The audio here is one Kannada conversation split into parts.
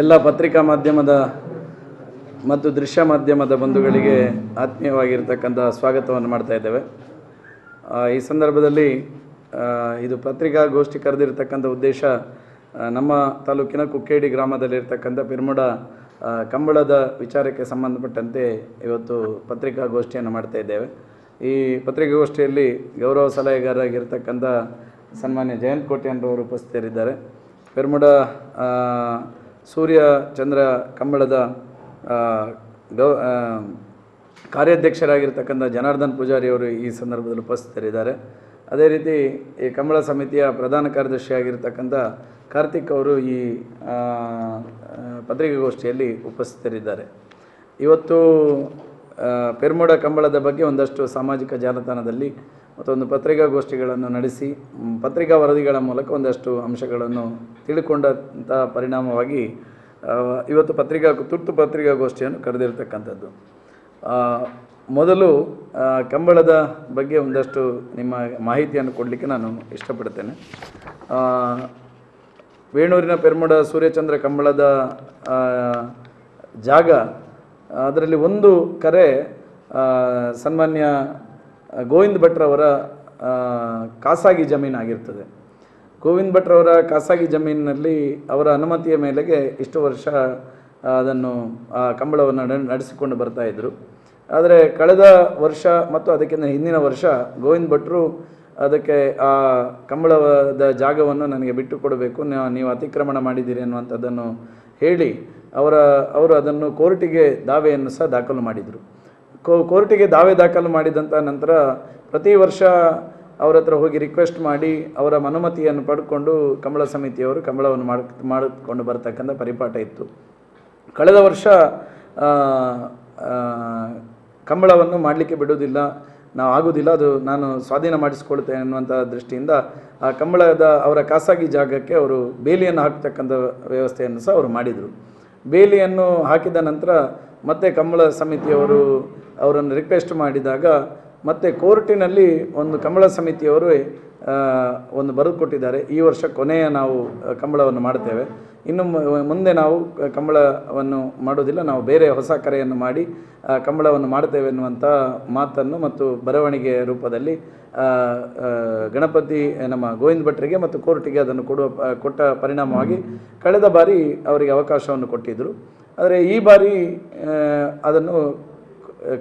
ಎಲ್ಲ ಪತ್ರಿಕಾ ಮಾಧ್ಯಮದ ಮತ್ತು ದೃಶ್ಯ ಮಾಧ್ಯಮದ ಬಂಧುಗಳಿಗೆ ಆತ್ಮೀಯವಾಗಿರ್ತಕ್ಕಂಥ ಸ್ವಾಗತವನ್ನು ಮಾಡ್ತಾ ಇದ್ದೇವೆ. ಈ ಸಂದರ್ಭದಲ್ಲಿ ಇದು ಪತ್ರಿಕಾಗೋಷ್ಠಿ ಕರೆದಿರ್ತಕ್ಕಂಥ ಉದ್ದೇಶ ನಮ್ಮ ತಾಲೂಕಿನ ಕುಕ್ಕೇಡಿ ಗ್ರಾಮದಲ್ಲಿರ್ತಕ್ಕಂಥ ಪಿರ್ಮುಡ ಕಂಬಳದ ವಿಚಾರಕ್ಕೆ ಸಂಬಂಧಪಟ್ಟಂತೆ ಇವತ್ತು ಪತ್ರಿಕಾಗೋಷ್ಠಿಯನ್ನು ಮಾಡ್ತಾ ಇದ್ದೇವೆ. ಈ ಪತ್ರಿಕಾಗೋಷ್ಠಿಯಲ್ಲಿ ಗೌರವ ಸಲಹೆಗಾರರಾಗಿರ್ತಕ್ಕಂಥ ಸನ್ಮಾನ್ಯ ಜಯಂತ್ ಕೋಟ್ಯಾನ್ರವರು ಉಪಸ್ಥಿತರಿದ್ದಾರೆ. ಪೆರ್ಮುಡ ಸೂರ್ಯ ಚಂದ್ರ ಕಂಬಳದ ಗೌ ಕಾರ್ಯಾಧ್ಯಕ್ಷರಾಗಿರ್ತಕ್ಕಂಥ ಜನಾರ್ದನ್ ಪೂಜಾರಿ ಅವರು ಈ ಸಂದರ್ಭದಲ್ಲಿ ಉಪಸ್ಥಿತರಿದ್ದಾರೆ. ಅದೇ ರೀತಿ ಈ ಕಂಬಳ ಸಮಿತಿಯ ಪ್ರಧಾನ ಕಾರ್ಯದರ್ಶಿಯಾಗಿರ್ತಕ್ಕಂಥ ಕಾರ್ತಿಕ್ ಅವರು ಈ ಪತ್ರಿಕಾಗೋಷ್ಠಿಯಲ್ಲಿ ಉಪಸ್ಥಿತರಿದ್ದಾರೆ. ಇವತ್ತು ಪೆರ್ಮುಡ ಕಂಬಳದ ಬಗ್ಗೆ ಒಂದಷ್ಟು ಸಾಮಾಜಿಕ ಜಾಲತಾಣದಲ್ಲಿ ಮತ್ತೊಂದು ಪತ್ರಿಕಾಗೋಷ್ಠಿಗಳನ್ನು ನಡೆಸಿ ಪತ್ರಿಕಾ ವರದಿಗಳ ಮೂಲಕ ಒಂದಷ್ಟು ಅಂಶಗಳನ್ನು ತಿಳ್ಕೊಂಡಂಥ ಪರಿಣಾಮವಾಗಿ ಇವತ್ತು ಪತ್ರಿಕಾ, ತುರ್ತು ಪತ್ರಿಕಾಗೋಷ್ಠಿಯನ್ನು ಕರೆದಿರ್ತಕ್ಕಂಥದ್ದು. ಮೊದಲು ಕಂಬಳದ ಬಗ್ಗೆ ಒಂದಷ್ಟು ನಿಮ್ಮ ಮಾಹಿತಿಯನ್ನು ಕೊಡಲಿಕ್ಕೆ ನಾನು ಇಷ್ಟಪಡ್ತೇನೆ. ವೇಣೂರಿನ ಪೆರ್ಮುಡ ಸೂರ್ಯಚಂದ್ರ ಕಂಬಳದ ಜಾಗ ಅದರಲ್ಲಿ ಒಂದು ಕರೆ ಸನ್ಮಾನ್ಯ ಗೋವಿಂದ್ ಭಟ್ರವರ ಖಾಸಗಿ ಜಮೀನಾಗಿರ್ತದೆ ಗೋವಿಂದ್ ಭಟ್ರವರ ಖಾಸಗಿ ಜಮೀನಿನಲ್ಲಿ ಅವರ ಅನುಮತಿಯ ಮೇಲೆಗೆ ಇಷ್ಟು ವರ್ಷ ಅದನ್ನು, ಆ, ಕಂಬಳವನ್ನು ನಡೆ- ನಡೆಸಿಕೊಂಡು ಬರ್ತಾ ಇದ್ದರು ಆದರೆ ಕಳೆದ ವರ್ಷ ಮತ್ತು ಅದಕ್ಕಿಂತ ಹಿಂದಿನ ವರ್ಷ ಗೋವಿಂದ್ ಭಟ್ರು ಅದಕ್ಕೆ, ಆ, ಕಂಬಳದ ಜಾಗವನ್ನು ನನಗೆ ಬಿಟ್ಟು ಕೊಡಬೇಕು ನೀವು ಅತಿಕ್ರಮಣ ಮಾಡಿದ್ದೀರಿ ಅನ್ನುವಂಥದ್ದನ್ನು ಹೇಳಿ ಅವರ, ಅವರು ಅದನ್ನು ಕೋರ್ಟಿಗೆ ದಾವೆಯನ್ನು ಸಹ ದಾಖಲು ಮಾಡಿದರು. ಕೋ, ಕೋರ್ಟಿಗೆ ದಾವೆ ದಾಖಲು ಮಾಡಿದಂಥ ನಂತರ ಪ್ರತಿ ವರ್ಷ ಅವರ ಹತ್ರ ಹೋಗಿ ರಿಕ್ವೆಸ್ಟ್ ಮಾಡಿ ಅವರ ಅನುಮತಿಯನ್ನು ಪಡ್ಕೊಂಡು ಕಂಬಳ ಸಮಿತಿಯವರು ಕಂಬಳವನ್ನು ಮಾಡ್, ಮಾಡಿಕೊಂಡು ಬರತಕ್ಕಂಥ ಪರಿಪಾಠ ಇತ್ತು. ಕಳೆದ ವರ್ಷ ಕಂಬಳವನ್ನು ಮಾಡಲಿಕ್ಕೆ ಬಿಡುವುದಿಲ್ಲ, ನಾವು ಆಗುವುದಿಲ್ಲ ಅದು ನಾನು ಸ್ವಾಧೀನ ಮಾಡಿಸ್ಕೊಳ್ತೇನೆ ಅನ್ನುವಂಥ ದೃಷ್ಟಿಯಿಂದ ಆ ಕಂಬಳದ ಅವರ ಖಾಸಗಿ ಜಾಗಕ್ಕೆ ಅವರು ಬೇಲಿಯನ್ನು ಹಾಕ್ತಕ್ಕಂಥ ವ್ಯವಸ್ಥೆಯನ್ನು ಸಹ ಅವರು ಮಾಡಿದರು. ಬೇಲಿಯನ್ನು ಹಾಕಿದ ನಂತರ ಮತ್ತೆ ಕಂಬಳ ಸಮಿತಿಯವರು ಅವರನ್ನು ರಿಕ್ವೆಸ್ಟ್ ಮಾಡಿದಾಗ ಮತ್ತೆ ಕೋರ್ಟಿನಲ್ಲಿ ಒಂದು ಕಂಬಳ ಸಮಿತಿಯವರು ಒಂದು ಬರೆದು ಕೊಟ್ಟಿದ್ದಾರೆ ಈ ವರ್ಷ ಕೊನೆಯ ನಾವು ಕಂಬಳವನ್ನು ಮಾಡ್ತೇವೆ. ಇನ್ನು ಮುಂದೆ ನಾವು ಕಂಬಳವನ್ನು ಮಾಡೋದಿಲ್ಲ ನಾವು ಬೇರೆ ಹೊಸ ಕರೆಯನ್ನು ಮಾಡಿ ಕಂಬಳವನ್ನು ಮಾಡ್ತೇವೆ ಎನ್ನುವಂಥ ಮಾತನ್ನು ಮತ್ತು ಬರವಣಿಗೆ ರೂಪದಲ್ಲಿ ಗಣಪತಿ, ನಮ್ಮ ಗೋವಿಂದ ಭಟ್ರಿಗೆ ಮತ್ತು ಕೋರ್ಟಿಗೆ ಅದನ್ನು ಕೊಡುವ ಕೊಟ್ಟ ಪರಿಣಾಮವಾಗಿ ಕಳೆದ ಬಾರಿ ಅವರಿಗೆ ಅವಕಾಶವನ್ನು ಕೊಟ್ಟಿದ್ದರು ಆದರೆ ಈ ಬಾರಿ ಅದನ್ನು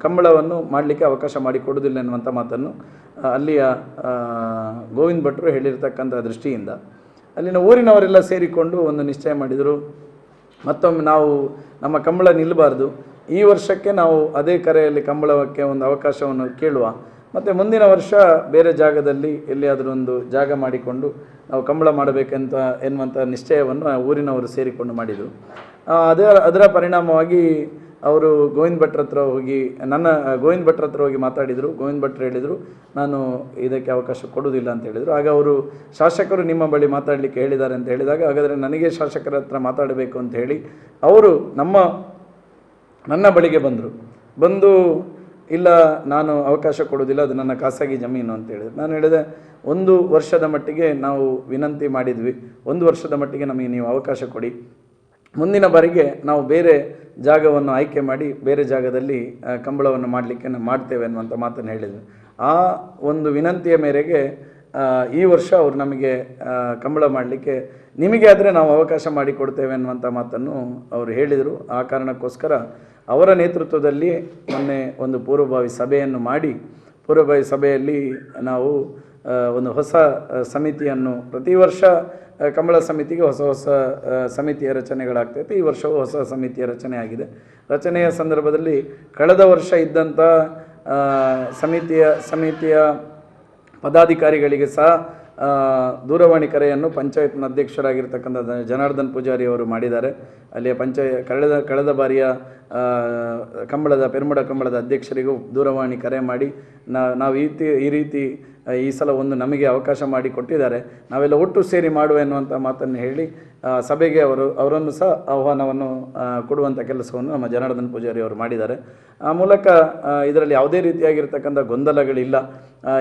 ಕಂಬಳವನ್ನು ಮಾಡಲಿಕ್ಕೆ ಅವಕಾಶ ಮಾಡಿಕೊಡುವುದಿಲ್ಲ ಎನ್ನುವಂಥ ಮಾತನ್ನು ಅಲ್ಲಿಯ ಗೋವಿಂದ ಭಟ್ರು ಹೇಳಿರ್ತಕ್ಕಂಥ ದೃಷ್ಟಿಯಿಂದ ಅಲ್ಲಿನ ಊರಿನವರೆಲ್ಲ ಸೇರಿಕೊಂಡು ಒಂದು ನಿಶ್ಚಯ ಮಾಡಿದರು. ಮತ್ತೊಮ್ಮೆ ನಾವು ನಮ್ಮ ಕಂಬಳ ನಿಲ್ಲಬಾರ್ದು ಈ ವರ್ಷಕ್ಕೆ ನಾವು ಅದೇ ಕರೆಯಲ್ಲಿ ಕಂಬಳಕ್ಕೆ ಒಂದು ಅವಕಾಶವನ್ನು ಕೇಳುವ. ಮತ್ತು ಮುಂದಿನ ವರ್ಷ ಬೇರೆ ಜಾಗದಲ್ಲಿ ಎಲ್ಲಿಯಾದರೂ ಒಂದು ಜಾಗ ಮಾಡಿಕೊಂಡು ನಾವು ಕಂಬಳ ಮಾಡಬೇಕಂತ ಎನ್ನುವಂಥ ನಿಶ್ಚಯವನ್ನು ಊರಿನವರು ಸೇರಿಕೊಂಡು ಮಾಡಿದರು. ಅದರ ಅದರ ಪರಿಣಾಮವಾಗಿ ಅವರು ಗೋವಿಂದ ಭಟ್ರ ಹತ್ರ ಹೋಗಿ, ನನ್ನ, ಗೋವಿಂದ ಭಟ್ರ ಹತ್ರ ಹೋಗಿ ಮಾತಾಡಿದರು, ಗೋವಿಂದ ಭಟ್ರು ಹೇಳಿದರು, ನಾನು ಇದಕ್ಕೆ ಅವಕಾಶ ಕೊಡುವುದಿಲ್ಲ ಅಂತ ಹೇಳಿದರು. ಆಗ ಅವರು ಶಾಸಕರು ನಿಮ್ಮ ಬಳಿ ಮಾತಾಡಲಿಕ್ಕೆ ಹೇಳಿದ್ದಾರೆ ಅಂತ ಹೇಳಿದಾಗ, ಹಾಗಾದರೆ ನನಗೆ ಶಾಸಕರ ಹತ್ರ ಮಾತಾಡಬೇಕು ಅಂತ ಹೇಳಿ ಅವರು ನಮ್ಮ, ನನ್ನ ಬಳಿಗೆ ಬಂದರು. ಬಂದು, ಇಲ್ಲ, ನಾನು ಅವಕಾಶ ಕೊಡೋದಿಲ್ಲ ಅದು ನನ್ನ ಖಾಸಗಿ ಜಮೀನು ಅಂತ ಹೇಳಿದ್ರು. ನಾನು ಹೇಳಿದೆ, ಒಂದು ವರ್ಷದ ಮಟ್ಟಿಗೆ ನಾವು ವಿನಂತಿ ಮಾಡಿದ್ವಿ. ಒಂದು ವರ್ಷದ ಮಟ್ಟಿಗೆ ನಮಗೆ ನೀವು ಅವಕಾಶ ಕೊಡಿ. ಮುಂದಿನ ಬಾರಿಗೆ ನಾವು ಬೇರೆ ಜಾಗವನ್ನು ಆಯ್ಕೆ ಮಾಡಿ ಬೇರೆ ಜಾಗದಲ್ಲಿ ಕಂಬಳವನ್ನು ಮಾಡಲಿಕ್ಕೆ ನಾವು ಮಾಡ್ತೇವೆ ಅನ್ನುವಂಥ ಮಾತನ್ನು ಹೇಳಿದರು. ಆ ಒಂದು ವಿನಂತಿಯ ಮೇರೆಗೆ ಈ ವರ್ಷ ಅವರು ನಮಗೆ ಕಂಬಳ ಮಾಡಲಿಕ್ಕೆ ನಿಮಗೆ ಆದರೆ ನಾವು ಅವಕಾಶ ಮಾಡಿಕೊಡ್ತೇವೆ ಅನ್ನುವಂಥ ಮಾತನ್ನು ಅವರು ಹೇಳಿದರು. ಆ ಕಾರಣಕ್ಕೋಸ್ಕರ ಅವರ ನೇತೃತ್ವದಲ್ಲಿ ಮೊನ್ನೆ ಒಂದು ಪೂರ್ವಭಾವಿ ಸಭೆಯನ್ನು ಮಾಡಿ, ಪೂರ್ವಭಾವಿ ಸಭೆಯಲ್ಲಿ ನಾವು ಒಂದು ಹೊಸ ಸಮಿತಿಯನ್ನು ಪ್ರತಿ ವರ್ಷ ಕಂಬಳ ಸಮಿತಿಗೆ ಹೊಸ ಹೊಸ ಸಮಿತಿಯ ರಚನೆಗಳಾಗ್ತೈತೆ. ಈ ವರ್ಷವೂ ಹೊಸ ಸಮಿತಿಯ ರಚನೆ ಆಗಿದೆ. ರಚನೆಯ ಸಂದರ್ಭದಲ್ಲಿ ಕಳೆದ ವರ್ಷ ಇದ್ದಂಥ ಸಮಿತಿಯ ಸಮಿತಿಯ ಪದಾಧಿಕಾರಿಗಳಿಗೆ ಸಹ ದೂರವಾಣಿ ಕರೆಯನ್ನು ಪಂಚಾಯತ್ನ ಅಧ್ಯಕ್ಷರಾಗಿರ್ತಕ್ಕಂಥ ಜನಾರ್ದನ್ ಪೂಜಾರಿ ಅವರು ಮಾಡಿದ್ದಾರೆ. ಅಲ್ಲಿಯ ಪಂಚಾಯ, ಕಳೆದ ಕಳೆದ ಬಾರಿಯ ಕಂಬಳದ ಪೆರ್ಮುಡ ಕಂಬಳದ ಅಧ್ಯಕ್ಷರಿಗೂ ದೂರವಾಣಿ ಕರೆ ಮಾಡಿ ನಾವು ಈ ರೀತಿ ಈ ರೀತಿ ಈ ಸಲ ಒಂದು ನಮಗೆ ಅವಕಾಶ ಮಾಡಿ ಕೊಟ್ಟಿದ್ದಾರೆ. ನಾವೆಲ್ಲ ಒಟ್ಟು ಸೇರಿ ಮಾಡುವ ಎನ್ನುವಂಥ ಮಾತನ್ನು ಹೇಳಿ ಸಭೆಗೆ ಅವರು, ಅವರನ್ನು ಸಹ ಆಹ್ವಾನವನ್ನು ಕೊಡುವಂಥ ಕೆಲಸವನ್ನು ನಮ್ಮ ಜನಾರ್ದನ ಪೂಜಾರಿ ಅವರು ಮಾಡಿದ್ದಾರೆ. ಆ ಮೂಲಕ ಇದರಲ್ಲಿ ಯಾವುದೇ ರೀತಿಯಾಗಿರ್ತಕ್ಕಂಥ ಗೊಂದಲಗಳಿಲ್ಲ.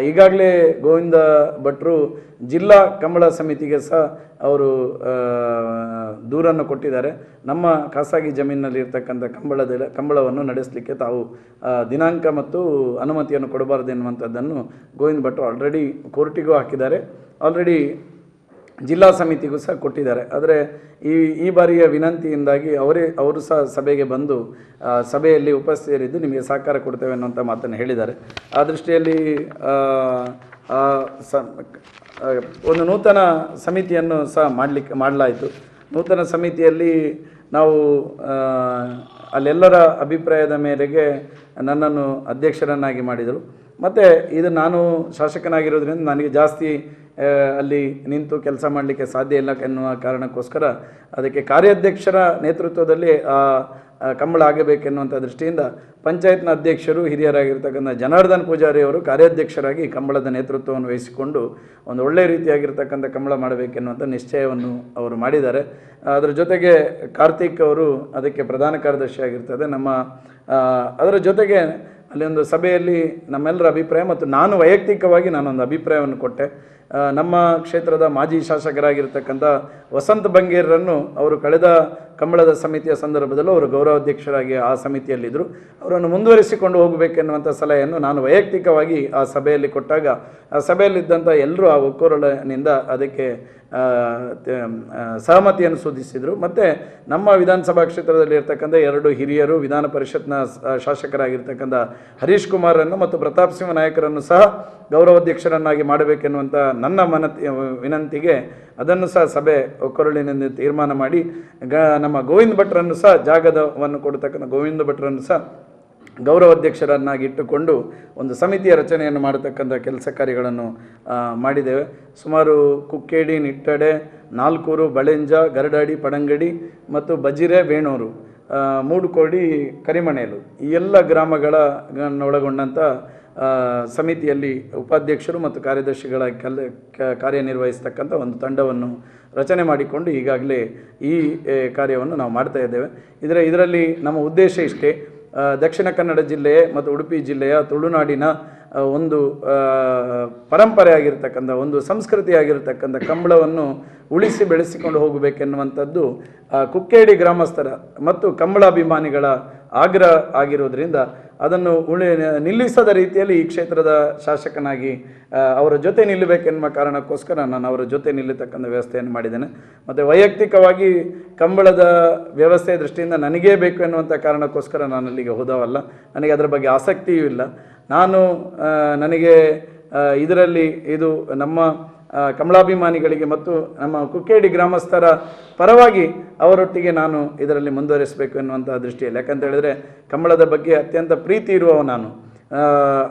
ಈಗಾಗಲೇ ಗೋವಿಂದ ಭಟ್ರು ಜಿಲ್ಲಾ ಕಂಬಳ ಸಮಿತಿಗೆ ಸಹ ಅವರು ದೂರನ್ನು ಕೊಟ್ಟಿದ್ದಾರೆ. ನಮ್ಮ ಖಾಸಗಿ ಜಮೀನಿನಲ್ಲಿ ಇರ್ತಕ್ಕಂಥ ಕಂಬಳದ, ಕಂಬಳವನ್ನು ನಡೆಸಲಿಕ್ಕೆ ತಾವು ದಿನಾಂಕ ಮತ್ತು ಅನುಮತಿಯನ್ನು ಕೊಡಬಾರದು ಎನ್ನುವಂಥದ್ದನ್ನು ಗೋವಿಂದ ಭಟ್ರು ಆಲ್ರೆಡಿ ಕೋರ್ಟಿಗೂ ಹಾಕಿದ್ದಾರೆ. ಆಲ್ರೆಡಿ ಜಿಲ್ಲಾ ಸಮಿತಿಗೂ ಸಹ ಕೊಟ್ಟಿದ್ದಾರೆ. ಆದರೆ ಈ ಈ ಬಾರಿಯ ವಿನಂತಿಯಿಂದಾಗಿ ಅವರೇ, ಅವರು ಸಹ ಸಭೆಗೆ ಬಂದು ಸಭೆಯಲ್ಲಿ ಉಪಸ್ಥಿತರಿದ್ದು ನಿಮಗೆ ಸಹಕಾರ ಕೊಡ್ತೇವೆ ಅನ್ನುವಂಥ ಮಾತನ್ನು ಹೇಳಿದ್ದಾರೆ. ಆ ದೃಷ್ಟಿಯಲ್ಲಿ ಸ ಒಂದು ನೂತನ ಸಮಿತಿಯನ್ನು ಸಹ ಮಾಡಲಿಕ್ಕೆ ಮಾಡಲಾಯಿತು. ನೂತನ ಸಮಿತಿಯಲ್ಲಿ ನಾವು ಅಲ್ಲೆಲ್ಲರ ಅಭಿಪ್ರಾಯದ ಮೇರೆಗೆ ನನ್ನನ್ನು ಅಧ್ಯಕ್ಷರನ್ನಾಗಿ ಮಾಡಿದರು. ಮತ್ತು ಇದು ನಾನು ಶಾಸಕನಾಗಿರೋದ್ರಿಂದ ನನಗೆ ಜಾಸ್ತಿ ಅಲ್ಲಿ ನಿಂತು ಕೆಲಸ ಮಾಡಲಿಕ್ಕೆ ಸಾಧ್ಯ ಇಲ್ಲ ಎನ್ನುವ ಕಾರಣಕ್ಕೋಸ್ಕರ ಅದಕ್ಕೆ ಕಾರ್ಯಾಧ್ಯಕ್ಷರ ನೇತೃತ್ವದಲ್ಲಿ ಆ, ಕಂಬಳ ಆಗಬೇಕೆನ್ನುವಂಥ ದೃಷ್ಟಿಯಿಂದ ಪಂಚಾಯತ್ನ ಅಧ್ಯಕ್ಷರು, ಹಿರಿಯರಾಗಿರ್ತಕ್ಕಂಥ ಜನಾರ್ದನ್ ಪೂಜಾರಿ ಅವರು ಕಾರ್ಯಾಧ್ಯಕ್ಷರಾಗಿ ಕಂಬಳದ ನೇತೃತ್ವವನ್ನು ವಹಿಸಿಕೊಂಡು ಒಂದು ಒಳ್ಳೆಯ ರೀತಿಯಾಗಿರ್ತಕ್ಕಂಥ ಕಂಬಳ ಮಾಡಬೇಕೆನ್ನುವಂಥ ನಿಶ್ಚಯವನ್ನು ಅವರು ಮಾಡಿದ್ದಾರೆ. ಅದರ ಜೊತೆಗೆ ಕಾರ್ತಿಕ್ ಅವರು ಅದಕ್ಕೆ ಪ್ರಧಾನ ಕಾರ್ಯದರ್ಶಿ ಆಗಿರ್ತದೆ. ನಮ್ಮ ಅದರ ಜೊತೆಗೆ ಅಲ್ಲಿ ಒಂದು ಸಭೆಯಲ್ಲಿ ನಮ್ಮೆಲ್ಲರ ಅಭಿಪ್ರಾಯ ಮತ್ತು ನಾನು ವೈಯಕ್ತಿಕವಾಗಿ ನಾನೊಂದು ಅಭಿಪ್ರಾಯವನ್ನು ಕೊಟ್ಟೆ. ನಮ್ಮ ಕ್ಷೇತ್ರದ ಮಾಜಿ ಶಾಸಕರಾಗಿರ್ತಕ್ಕಂಥ ವಸಂತ ಬಂಗೇರನ್ನು ಅವರು ಕಳೆದ ಕಂಬಳದ ಸಮಿತಿಯ ಸಂದರ್ಭದಲ್ಲೂ ಅವರು ಗೌರವಾಧ್ಯಕ್ಷರಾಗಿ ಆ ಸಮಿತಿಯಲ್ಲಿದ್ದರು. ಅವರನ್ನು ಮುಂದುವರಿಸಿಕೊಂಡು ಹೋಗಬೇಕೆನ್ನುವಂಥ ಸಲಹೆಯನ್ನು ನಾನು ವೈಯಕ್ತಿಕವಾಗಿ ಆ ಸಭೆಯಲ್ಲಿ ಕೊಟ್ಟಾಗ, ಆ ಸಭೆಯಲ್ಲಿದ್ದಂಥ ಎಲ್ಲರೂ ಆ ಒಕ್ಕೊರಳಿನಿಂದ ಅದಕ್ಕೆ ಸಹಮತಿಯನ್ನು ಸೂಚಿಸಿದರು. ಮತ್ತು ನಮ್ಮ ವಿಧಾನಸಭಾ ಕ್ಷೇತ್ರದಲ್ಲಿ ಇರ್ತಕ್ಕಂಥ ಎರಡು ಹಿರಿಯರು, ವಿಧಾನ ಪರಿಷತ್ನ ಶಾಸಕರಾಗಿರ್ತಕ್ಕಂಥ ಹರೀಶ್ ಕುಮಾರನ್ನು ಮತ್ತು ಪ್ರತಾಪ್ ಸಿಂಹ ನಾಯಕರನ್ನು ಸಹ ಗೌರವಾಧ್ಯಕ್ಷರನ್ನಾಗಿ ಮಾಡಬೇಕೆನ್ನುವಂಥ ನನ್ನ ಮನತಿ, ವಿನಂತಿಗೆ ಅದನ್ನು ಸಹ ಸಭೆ ಒಕ್ಕೊರಳಿನಿಂದ ತೀರ್ಮಾನ ಮಾಡಿ, ಗ, ನಮ್ಮ ಗೋವಿಂದ ಭಟ್ರನ್ನು ಸಹ ಜಾಗದವನ್ನು ಕೊಡತಕ್ಕಂಥ ಗೋವಿಂದ ಭಟ್ರನ್ನು ಸಹ ಗೌರವಾಧ್ಯಕ್ಷರನ್ನಾಗಿ ಇಟ್ಟುಕೊಂಡು ಒಂದು ಸಮಿತಿಯ ರಚನೆಯನ್ನು ಮಾಡತಕ್ಕಂಥ ಕೆಲಸ ಕಾರ್ಯಗಳನ್ನು ಮಾಡಿದ್ದೇವೆ. ಸುಮಾರು ಕುಕ್ಕೇಡಿ, ನಿಟ್ಟಡೆ, ನಾಲ್ಕೂರು, ಬಳೆಂಜ, ಗರಡಾಡಿ, ಪಡಂಗಡಿ ಮತ್ತು ಬಜಿರೆ, ಬೇಣೂರು ಮೂಡುಕೋಡಿ ಕರಿಮಣೇಲು ಈ ಎಲ್ಲ ಗ್ರಾಮಗಳ ಒಳಗೊಂಡಂಥ ಸಮಿತಿಯಲ್ಲಿ ಉಪಾಧ್ಯಕ್ಷರು ಮತ್ತು ಕಾರ್ಯದರ್ಶಿಗಳ ಕೆಲ ಕಾರ್ಯನಿರ್ವಹಿಸ್ತಕ್ಕಂಥ ಒಂದು ತಂಡವನ್ನು ರಚನೆ ಮಾಡಿಕೊಂಡು ಈಗಾಗಲೇ ಈ ಕಾರ್ಯವನ್ನು ನಾವು ಮಾಡ್ತಾ ಇದ್ದೇವೆ. ಇದರ, ಇದರಲ್ಲಿ ನಮ್ಮ ಉದ್ದೇಶ ಇಷ್ಟೇ. ದಕ್ಷಿಣ ಕನ್ನಡ ಜಿಲ್ಲೆ ಮತ್ತು ಉಡುಪಿ ಜಿಲ್ಲೆಯ ತುಳುನಾಡಿನ ಒಂದು ಪರಂಪರೆಯಾಗಿರ್ತಕ್ಕಂಥ ಪರಂಪರೆ ಆಗಿರ್ತಕ್ಕಂಥ ಒಂದು ಸಂಸ್ಕೃತಿ ಆಗಿರ್ತಕ್ಕಂಥ ಕಂಬಳವನ್ನು ಉಳಿಸಿ ಬೆಳೆಸಿಕೊಂಡು ಹೋಗಬೇಕೆನ್ನುವಂಥದ್ದು ಕುಕ್ಕೇಡಿ ಗ್ರಾಮಸ್ಥರ ಮತ್ತು ಕಂಬಳಾಭಿಮಾನಿಗಳ ಆಗ್ರಹ ಆಗಿರುವುದರಿಂದ ಅದನ್ನು ಉಳಿ ನಿಲ್ಲಿಸದ ರೀತಿಯಲ್ಲಿ ಈ ಕ್ಷೇತ್ರದ ಶಾಸಕನಾಗಿ ಅವರ ಜೊತೆ ನಿಲ್ಲಬೇಕೆನ್ನುವ ಕಾರಣಕ್ಕೋಸ್ಕರ ನಾನು ಅವರ ಜೊತೆ ನಿಲ್ಲತಕ್ಕಂಥ ವ್ಯವಸ್ಥೆಯನ್ನು ಮಾಡಿದ್ದೇನೆ. ಮತ್ತು ವೈಯಕ್ತಿಕವಾಗಿ ಕಂಬಳದ ವ್ಯವಸ್ಥೆ ದೃಷ್ಟಿಯಿಂದ ನನಗೇ ಬೇಕು ಎನ್ನುವಂಥ ಕಾರಣಕ್ಕೋಸ್ಕರ ನಾನು ಅಲ್ಲಿಗೆ ಹೋದವಲ್ಲ. ನನಗೆ ಅದರ ಬಗ್ಗೆ ಆಸಕ್ತಿಯೂ ಇಲ್ಲ. ನಾನು ನನಗೆ ಇದರಲ್ಲಿ ಇದು ನಮ್ಮ ಕಮಲಾಭಿಮಾನಿಗಳಿಗೆ ಮತ್ತು ನಮ್ಮ ಕುಕ್ಕೇಡಿ ಗ್ರಾಮಸ್ಥರ ಪರವಾಗಿ ಅವರೊಟ್ಟಿಗೆ ನಾನು ಇದರಲ್ಲಿ ಮುಂದುವರಿಸಬೇಕು ಎನ್ನುವಂತಹ ದೃಷ್ಟಿಯಲ್ಲಿ. ಯಾಕಂತ ಹೇಳಿದ್ರೆ ಕಂಬಳದ ಬಗ್ಗೆ ಅತ್ಯಂತ ಪ್ರೀತಿ ಇರುವವ ನಾನು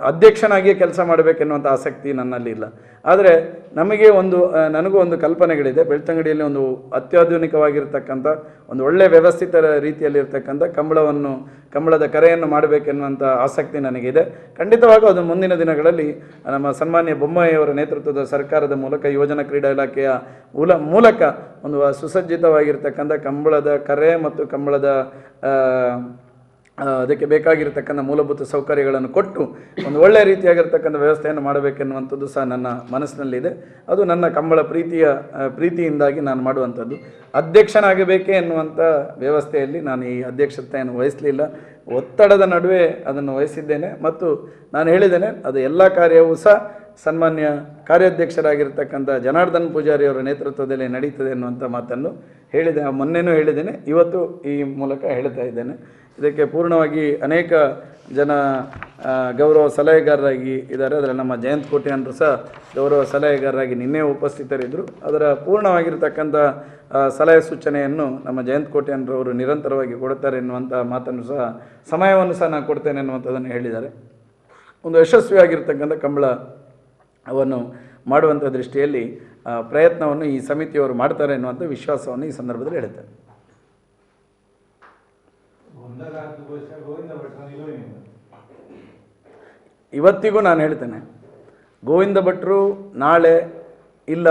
ಅಧ್ಯಕ್ಷನಾಗಿಯೇ ಕೆಲಸ ಮಾಡಬೇಕೆನ್ನುವಂಥ ಆಸಕ್ತಿ ನನ್ನಲ್ಲಿ ಇಲ್ಲ. ಆದರೆ ನಮಗೆ ಒಂದು ನನಗೂ ಒಂದು ಕಲ್ಪನೆಗಳಿದೆ. ಬೆಳ್ತಂಗಡಿಯಲ್ಲಿ ಒಂದು ಅತ್ಯಾಧುನಿಕವಾಗಿರ್ತಕ್ಕಂಥ, ಒಂದು ಒಳ್ಳೆಯ ವ್ಯವಸ್ಥಿತ ರೀತಿಯಲ್ಲಿರ್ತಕ್ಕಂಥ ಕಂಬಳವನ್ನು, ಕಂಬಳದ ಕರೆಯನ್ನು ಮಾಡಬೇಕೆನ್ನುವಂಥ ಆಸಕ್ತಿ ನನಗಿದೆ. ಖಂಡಿತವಾಗೂ ಅದು ಮುಂದಿನ ದಿನಗಳಲ್ಲಿ ನಮ್ಮ ಸನ್ಮಾನ್ಯ ಬೊಮ್ಮಾಯಿಯವರ ನೇತೃತ್ವದ ಸರ್ಕಾರದ ಮೂಲಕ ಯೋಜನಾ ಕ್ರೀಡಾ ಇಲಾಖೆಯ ಮೂಲ, ಮೂಲಕ ಒಂದು ಸುಸಜ್ಜಿತವಾಗಿರ್ತಕ್ಕಂಥ ಕಂಬಳದ ಕರೆ ಮತ್ತು ಕಂಬಳದ ಅದಕ್ಕೆ ಬೇಕಾಗಿರತಕ್ಕಂಥ ಮೂಲಭೂತ ಸೌಕರ್ಯಗಳನ್ನು ಕೊಟ್ಟು ಒಂದು ಒಳ್ಳೆಯ ರೀತಿಯಾಗಿರ್ತಕ್ಕಂಥ ವ್ಯವಸ್ಥೆಯನ್ನು ಮಾಡಬೇಕೆನ್ನುವಂಥದ್ದು ಸಹ ನನ್ನ ಮನಸ್ಸಿನಲ್ಲಿದೆ. ಅದು ನನ್ನ ಕಂಬಳ ಪ್ರೀತಿಯ ಪ್ರೀತಿಯಿಂದಾಗಿ ನಾನು ಮಾಡುವಂಥದ್ದು. ಅಧ್ಯಕ್ಷನಾಗಬೇಕೇ ಎನ್ನುವಂಥ ವ್ಯವಸ್ಥೆಯಲ್ಲಿ ನಾನು ಈ ಅಧ್ಯಕ್ಷತೆಯನ್ನು ವಹಿಸಲಿಲ್ಲ. ಒತ್ತಡದ ನಡುವೆ ಅದನ್ನು ವಹಿಸಿದ್ದೇನೆ ಮತ್ತು ನಾನು ಹೇಳಿದ್ದೇನೆ, ಅದು ಎಲ್ಲ ಕಾರ್ಯವೂ ಸಹ ಸನ್ಮಾನ್ಯ ಕಾರ್ಯಾಧ್ಯಕ್ಷರಾಗಿರ್ತಕ್ಕಂಥ ಜನಾರ್ದನ್ ಪೂಜಾರಿ ಅವರ ನೇತೃತ್ವದಲ್ಲಿ ನಡೀತದೆ ಎನ್ನುವಂಥ ಮಾತನ್ನು ಹೇಳಿದೆ, ಮೊನ್ನೆನೂ ಹೇಳಿದ್ದೇನೆ, ಇವತ್ತು ಈ ಮೂಲಕ ಹೇಳ್ತಾ ಇದ್ದೇನೆ. ಇದಕ್ಕೆ ಪೂರ್ಣವಾಗಿ ಅನೇಕ ಜನ ಗೌರವ ಸಲಹೆಗಾರರಾಗಿ ಇದ್ದಾರೆ. ಅದರಲ್ಲಿ ನಮ್ಮ ಜಯಂತ್ ಕೋಟ್ಯಾನರು ಸಹ ಗೌರವ ಸಲಹೆಗಾರರಾಗಿ ನಿನ್ನೆ ಉಪಸ್ಥಿತರಿದ್ದರು. ಅದರ ಪೂರ್ಣವಾಗಿರ್ತಕ್ಕಂಥ ಸಲಹೆ ಸೂಚನೆಯನ್ನು ನಮ್ಮ ಜಯಂತ್ ಕೋಟ್ಯಾನರವರು ನಿರಂತರವಾಗಿ ಕೊಡುತ್ತಾರೆ ಎನ್ನುವಂಥ ಮಾತನ್ನು ಸಹ, ಸಮಯವನ್ನು ಸಹ ನಾನು ಕೊಡ್ತೇನೆ ಎನ್ನುವಂಥದ್ದನ್ನು ಹೇಳಿದ್ದಾರೆ. ಒಂದು ಯಶಸ್ವಿಯಾಗಿರ್ತಕ್ಕಂಥ ಕಂಬಳ ಅವನ್ನು ಮಾಡುವಂಥ ದೃಷ್ಟಿಯಲ್ಲಿ ಪ್ರಯತ್ನವನ್ನು ಈ ಸಮಿತಿಯವರು ಮಾಡ್ತಾರೆ ಎನ್ನುವಂಥ ವಿಶ್ವಾಸವನ್ನು ಈ ಸಂದರ್ಭದಲ್ಲಿ ಹೇಳುತ್ತೇನೆ ಗೊಂದಲ ಗೋವಿಂದ ಭಟ್ರ ನಿಲುವಿನಿಂದ ಇವತ್ತಿಗೂ ನಾನು ಹೇಳ್ತೇನೆ, ಗೋವಿಂದ ಭಟ್ರು ನಾಳೆ ಇಲ್ಲ,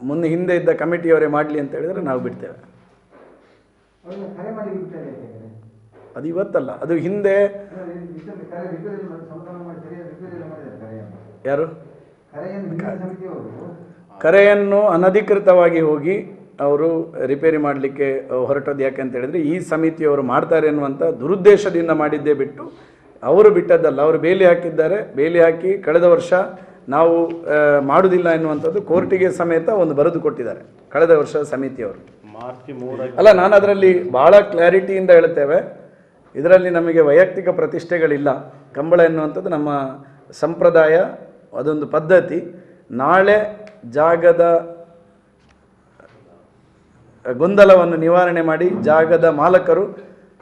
ಮುಂದೆ ಹಿಂದೆ ಇದ್ದ ಕಮಿಟಿಯವರೇ ಮಾಡಲಿ ಅಂತ ಹೇಳಿದರೆ ನಾವು ಬಿಡ್ತೇವೆ. ಅದು ಇವತ್ತಲ್ಲ, ಅದು ಹಿಂದೆ ಯಾರು? ಕರೆಯನ್ನು ಅನಧಿಕೃತವಾಗಿ ಹೋಗಿ ಅವರು ರಿಪೇರಿ ಮಾಡಲಿಕ್ಕೆ ಹೊರಟದ್ದು ಯಾಕೆ ಅಂತ ಹೇಳಿದರೆ ಈ ಸಮಿತಿಯವರು ಮಾಡ್ತಾರೆ ಅನ್ನುವಂಥ ದುರುದ್ದೇಶದಿಂದ ಮಾಡಿದ್ದೇ ಬಿಟ್ಟು ಅವರು ಬಿಟ್ಟದ್ದಲ್ಲ ಅವರು ಬೇಲಿ ಹಾಕಿದ್ದಾರೆ. ಬೇಲಿ ಹಾಕಿ ಕಳೆದ ವರ್ಷ ನಾವು ಮಾಡುವುದಿಲ್ಲ ಎನ್ನುವಂಥದ್ದು ಕೋರ್ಟಿಗೆ ಸಮೇತ ಒಂದು ಬರೆದು ಕೊಟ್ಟಿದ್ದಾರೆ ಕಳೆದ ವರ್ಷ ಸಮಿತಿಯವರು ಅಲ್ಲ ನಾನು ಅದರಲ್ಲಿ ಭಾಳ ಕ್ಲಾರಿಟಿಯಿಂದ ಹೇಳ್ತೇವೆ. ಇದರಲ್ಲಿ ನಮಗೆ ವೈಯಕ್ತಿಕ ಪ್ರತಿಷ್ಠೆಗಳಿಲ್ಲ. ಕಂಬಳ ಎನ್ನುವಂಥದ್ದು ನಮ್ಮ ಸಂಪ್ರದಾಯ ಅದೊಂದು ಪದ್ಧತಿ. ನಾಳೆ ಜಾಗದ ಗೊಂದಲವನ್ನು ನಿವಾರಣೆ ಮಾಡಿ ಜಾಗದ ಮಾಲಕರು,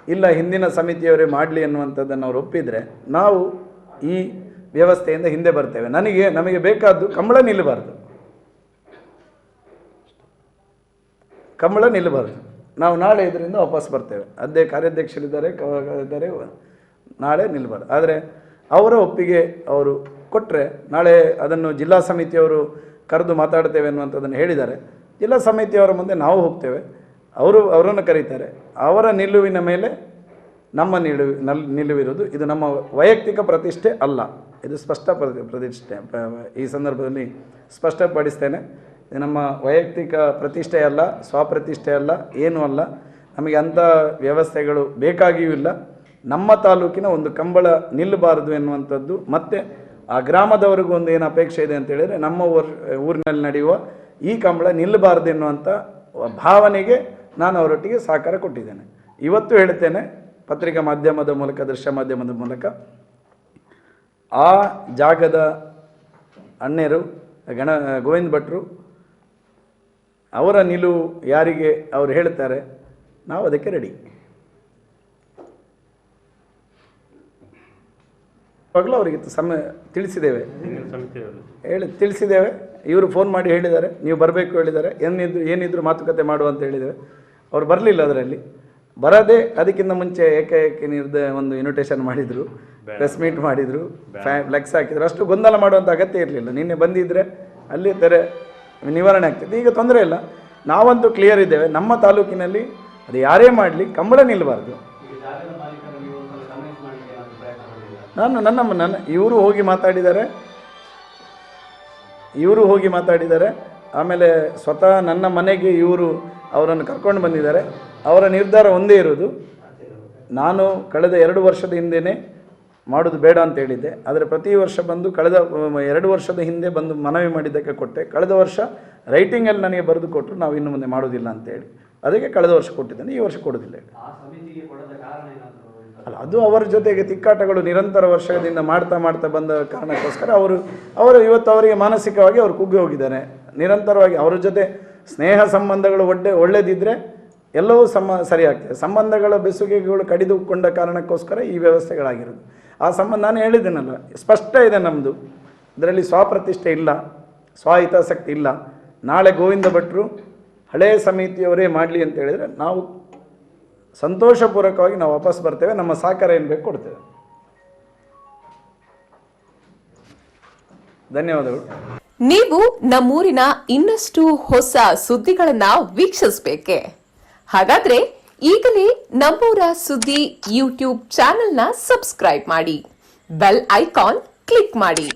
ಇಲ್ಲ ಹಿಂದಿನ ಸಮಿತಿಯವರೇ ಮಾಡಲಿ ಅನ್ನುವಂಥದ್ದನ್ನು ಅವರು ಒಪ್ಪಿದರೆ ನಾವು ಈ ವ್ಯವಸ್ಥೆಯಿಂದ ಹಿಂದೆ ಬರ್ತೇವೆ. ನನಗೆ, ನಮಗೆ ಬೇಕಾದ್ದು ಕಂಬಳ ನಿಲ್ಲಬಾರ್ದು. ಕಂಬಳ ನಿಲ್ಲಬಾರ್ದು. ನಾವು ನಾಳೆ ಇದರಿಂದ ವಾಪಸ್ ಬರ್ತೇವೆ. ಅದೇ ಕಾರ್ಯಾಧ್ಯಕ್ಷರಿದ್ದಾರೆ ಇದ್ದಾರೆ, ನಾಳೆ ನಿಲ್ಲಬಾರ್ದು. ಆದರೆ ಅವರ ಒಪ್ಪಿಗೆ ಅವರು ಕೊಟ್ಟರೆ ನಾಳೆ ಅದನ್ನು ಜಿಲ್ಲಾ ಸಮಿತಿಯವರು ಕರೆದು ಮಾತಾಡ್ತೇವೆ ಅನ್ನುವಂಥದ್ದನ್ನು ಹೇಳಿದ್ದಾರೆ. ಜಿಲ್ಲಾ ಸಮಿತಿಯವರ ಮುಂದೆ ನಾವು ಹೋಗ್ತೇವೆ. ಅವರು ಅವರನ್ನು ಕರೀತಾರೆ. ಅವರ ನಿಲುವಿನ ಮೇಲೆ ನಮ್ಮ ನಿಲುವು ನಲ್ ನಿಲುವಿರೋದು ಇದು ನಮ್ಮ ವೈಯಕ್ತಿಕ ಪ್ರತಿಷ್ಠೆ ಅಲ್ಲ. ಇದು ಸ್ಪಷ್ಟ ಪ್ರತಿ, ಪ್ರತಿಷ್ಠೆ, ಈ ಸಂದರ್ಭದಲ್ಲಿ ಸ್ಪಷ್ಟಪಡಿಸ್ತೇನೆ. ನಮ್ಮ ವೈಯಕ್ತಿಕ ಪ್ರತಿಷ್ಠೆ ಅಲ್ಲ, ಸ್ವಪ್ರತಿಷ್ಠೆ ಅಲ್ಲ, ಏನೂ ಅಲ್ಲ. ನಮಗೆ ಅಂಥ ವ್ಯವಸ್ಥೆಗಳು ಬೇಕಾಗಿಯೂ ಇಲ್ಲ. ನಮ್ಮ ತಾಲೂಕಿನ ಒಂದು ಕಂಬಳ ನಿಲ್ಲಬಾರದು ಎನ್ನುವಂಥದ್ದು. ಮತ್ತು ಆ ಗ್ರಾಮದವರಿಗೂ ಒಂದು ಏನು ಅಪೇಕ್ಷೆ ಇದೆ ಅಂತ ಹೇಳಿದರೆ ನಮ್ಮ ಊರ್, ಊರಿನಲ್ಲಿ ನಡೆಯುವ ಈ ಕಂಬಳ ನಿಲ್ಲಬಾರ್ದು ಎನ್ನುವಂಥ ಭಾವನೆಗೆ ನಾನು ಅವರೊಟ್ಟಿಗೆ ಸಹಕಾರ ಕೊಟ್ಟಿದ್ದೇನೆ. ಇವತ್ತು ಹೇಳ್ತೇನೆ ಪತ್ರಿಕಾ ಮಾಧ್ಯಮದ ಮೂಲಕ ದೃಶ್ಯ ಮಾಧ್ಯಮದ ಮೂಲಕ ಆ ಜಾಗದ ಅಣ್ಣರು ಗಣ ಗೋವಿಂದ ಭಟ್ರು ಅವರ ನಿಲುವು ಯಾರಿಗೆ ಅವರು ಹೇಳ್ತಾರೆ ನಾವು ಅದಕ್ಕೆ ರೆಡಿ ಅವರಿಗೆ ಸಮ ತಿಳಿಸಿದ್ದೇವೆ. ಹೇಳಿ ತಿಳಿಸಿದ್ದೇವೆ. ಇವರು ಫೋನ್ ಮಾಡಿ ಹೇಳಿದ್ದಾರೆ ನೀವು ಬರಬೇಕು ಹೇಳಿದ್ದಾರೆ ಏನಿದ್ರು ಏನಿದ್ರು ಮಾತುಕತೆ ಮಾಡು ಅಂತ ಹೇಳಿದ್ದೇವೆ ಅವ್ರು ಬರಲಿಲ್ಲ ಅದರಲ್ಲಿ. ಬರದೆ ಅದಕ್ಕಿಂತ ಮುಂಚೆ ಏಕಾಏಕಿ ನಿರ್ದ ಒಂದು ಇನ್ವಿಟೇಷನ್ ಮಾಡಿದರು ಪ್ರೆಸ್ ಮೀಟ್ ಮಾಡಿದರು ಫ್ಯಾ ಫ್ಲೆಕ್ಸ್ ಹಾಕಿದ್ರು. ಅಷ್ಟು ಗೊಂದಲ ಮಾಡುವಂಥ ಅಗತ್ಯ ಇರಲಿಲ್ಲ. ನಿನ್ನೆ ಬಂದಿದ್ದರೆ ಅಲ್ಲಿ ತೆರೆ ನಿವಾರಣೆ ಆಗ್ತಿತ್ತು. ಈಗ ತೊಂದರೆ ಇಲ್ಲ. ನಾವಂತೂ ಕ್ಲಿಯರ್ ಇದ್ದೇವೆ. ನಮ್ಮ ತಾಲೂಕಿನಲ್ಲಿ ಅದು ಯಾರೇ ಮಾಡಲಿ ಕಂಬಳ ನಿಲ್ಲಬಾರ್ದು ನಾನು ನನ್ನ ನನ್ನ ಇವರು ಹೋಗಿ ಮಾತಾಡಿದ್ದಾರೆ. ಇವರು ಹೋಗಿ ಮಾತಾಡಿದ್ದಾರೆ. ಆಮೇಲೆ ಸ್ವತಃ ನನ್ನ ಮನೆಗೆ ಇವರು ಅವರನ್ನು ಕರ್ಕೊಂಡು ಬಂದಿದ್ದಾರೆ. ಅವರ ನಿರ್ಧಾರ ಒಂದೇ ಇರೋದು. ನಾನು ಕಳೆದ ಎರಡು ವರ್ಷದ ಹಿಂದೆಯೇ ಮಾಡೋದು ಬೇಡ ಅಂತ ಹೇಳಿದ್ದೆ. ಆದರೆ ಪ್ರತಿ ವರ್ಷ ಬಂದು ಕಳೆದ ಎರಡು ವರ್ಷದ ಹಿಂದೆ ಬಂದು ಮನವಿ ಮಾಡಿದ್ದಕ್ಕೆ ಕೊಟ್ಟೆ. ಕಳೆದ ವರ್ಷ ರೈಟಿಂಗಲ್ಲಿ ನನಗೆ ಬರೆದು ಕೊಟ್ಟರು ನಾವು ಇನ್ನು ಮುಂದೆ ಮಾಡೋದಿಲ್ಲ ಅಂತೇಳಿ ಅದಕ್ಕೆ ಕಳೆದ ವರ್ಷ ಕೊಟ್ಟಿದ್ದೇನೆ ಈ ವರ್ಷ ಕೊಡೋದಿಲ್ಲ ಅಲ್ಲ ಅದು ಅವರ ಜೊತೆಗೆ ತಿಕ್ಕಾಟಗಳು ನಿರಂತರ ವರ್ಷದಿಂದ ಮಾಡ್ತಾ ಮಾಡ್ತಾ ಬಂದ ಕಾರಣಕ್ಕೋಸ್ಕರ ಅವರು ಅವರು ಇವತ್ತು ಅವರಿಗೆ ಮಾನಸಿಕವಾಗಿ ಅವರು ಕುಗ್ಗಿ ಹೋಗಿದ್ದಾರೆ. ನಿರಂತರವಾಗಿ ಅವರ ಜೊತೆ ಸ್ನೇಹ ಸಂಬಂಧಗಳು ಒಡ್ಡೆ ಒಳ್ಳೆದಿದ್ದರೆ ಎಲ್ಲವೂ ಸಮ ಸರಿಯಾಗ್ತದೆ. ಸಂಬಂಧಗಳ ಬೆಸುಗೆಗಳು ಕಡಿದುಕೊಂಡ ಕಾರಣಕ್ಕೋಸ್ಕರ ಈ ವ್ಯವಸ್ಥೆಗಳಾಗಿರೋದು. ಆ ಸಂಬಂಧ ನಾನು ಹೇಳಿದ್ದೇನಲ್ಲ ಸ್ಪಷ್ಟ ಇದೆ ನಮ್ಮದು ಇದರಲ್ಲಿ ಸ್ವಪ್ರತಿಷ್ಠೆ ಇಲ್ಲ ಸ್ವಹಿತಾಸಕ್ತಿ ಇಲ್ಲ. ನಾಳೆ ಗೋವಿಂದ ಭಟ್ರು ಹಳೆಯ ಸಮಿತಿಯವರೇ ಮಾಡಲಿ ಅಂತ ಹೇಳಿದರೆ ನಾವು ಸಂತೋಷಪೂರ್ವಕವಾಗಿ ನಾವು ವಾಪಸ್ ಬರ್ತೇವೆ, ನಮ್ಮ ಸಹಕಾರ ಏನು ಬೇಕು ಕೊಡ್ತೇವೆ. ಧನ್ಯವಾದಗಳು. ನೀವು ನಮ್ಮೂರಿನ ಇನ್ನಷ್ಟು ಹೊಸ ಸುದ್ದಿಗಳನ್ನ ವೀಕ್ಷಿಸಬೇಕೆ? ಹಾಗಾದ್ರೆ ಈಗಲೇ ನಮ್ಮೂರ ಸುದ್ದಿ ಯೂಟ್ಯೂಬ್ ಚಾನೆಲ್ನ ಸಬ್ಸ್ಕ್ರೈಬ್ ಮಾಡಿ, ಬೆಲ್ ಐಕಾನ್ ಕ್ಲಿಕ್ ಮಾಡಿ.